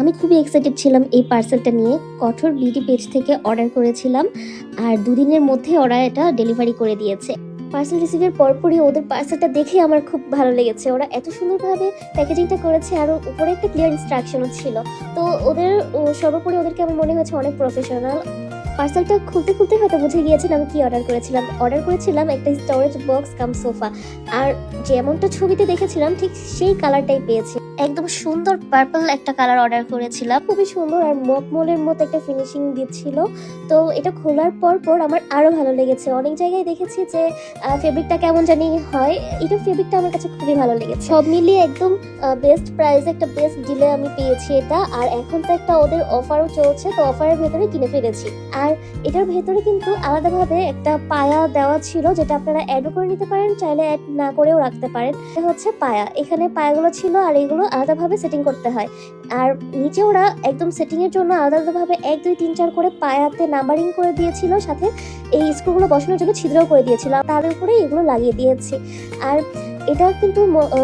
আমি খুবই এক্সাইটেড ছিলাম এই পার্সেলটা নিয়ে। কঠোর বিডি পেজ থেকে অর্ডার করেছিলাম আর দুদিনের মধ্যে ওরা এটা ডেলিভারি করে দিয়েছে। পার্সেল রিসিভের পরপরই ওদের পার্সেলটা দেখে আমার খুব ভালো লেগেছে। ওরা এত সুন্দরভাবে প্যাকেজিংটা করেছে আর উপরে একটা ক্লিয়ার ইনস্ট্রাকশনও ছিল। তো ওদের সর্বোপরি ওদেরকে আমার মনে হয়েছে অনেক প্রফেশনাল পার্সেলটা খুলতে খুলতে হয়তো বুঝে গিয়েছেন আমি কি অর্ডার করেছিলাম। অর্ডার করেছিলাম একটা স্টোরেজ বক্স কাম সোফা আর যেমনটা ছবিতে দেখেছিলাম, ঠিক সেই কালারটাই পেয়েছি। একদম সুন্দর পার্পল একটা কালার অর্ডার করেছিলাম খুবই সুন্দর আর মকমলের মতো একটা ফিনিশিং দিচ্ছিল। তো এটা খোলার পর পর আমার আরও ভালো লেগেছে। অনেক জায়গায় দেখেছি যে ফেব্রিকটা কেমন জানি হয়। এটা ফেব্রিকটা আমার কাছে খুবই ভালো লেগেছে। সব মিলিয়ে একদম বেস্ট প্রাইস একটা বেস্ট ডিলে আমি পেয়েছি এটা। আর এখন তো একটা ওদের অফারও চলছে, তো অফারের ভেতরে কিনে ফেলেছি। আর এটার ভেতরে কিন্তু আলাদাভাবে একটা পায়া দেওয়া ছিল, যেটা আপনারা অ্যাডও করে নিতে পারেন, চাইলে অ্যাড না করেও রাখতে পারেন। হচ্ছে পায়া। এখানে পায়াগুলো ছিল আর এগুলো আলাদাভাবে সেটিং করতে হয়। আর নিচে ওরা একদম সেটিংয়ের জন্য আলাদা আলাদাভাবে এক, দুই, তিন, চার করে পায়াতে নাম্বারিং করে দিয়েছিল, সাথে এই স্ক্রুগুলো বসানোর জন্য ছিদ্রও করে দিয়েছিল। তার উপরে এগুলো লাগিয়ে দিয়েছি। আর এটা কিন্তু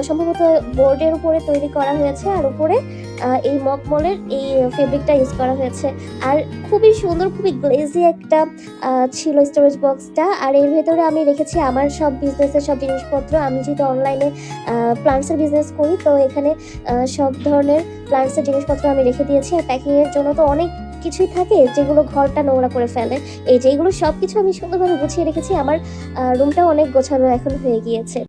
সম্ভবত বোর্ডের উপরে তৈরি করা হয়েছে, আর উপরে এই মকমলের এই ফেব্রিকটা ইউজ করা হয়েছে। আর খুবই সুন্দর, খুবই গ্লেজি একটা ছিল স্টোরেজ বক্সটা আর এর ভেতরে আমি রেখেছি আমার সব বিজনেসের সব জিনিসপত্র। আমি যেহেতু অনলাইনে প্লান্টসের বিজনেস করি, তো এখানে সব ধরনের প্লান্টসের জিনিসপত্র আমি রেখে দিয়েছি। আর প্যাকিংয়ের জন্য তো অনেক কিছুই থাকে, যেগুলো ঘরটা নোংরা করে ফেলে। এই যে এগুলো সব কিছু আমি সুন্দরভাবে গুছিয়ে রেখেছি। আমার রুমটাও অনেক গোছানো এখন হয়ে গিয়েছে।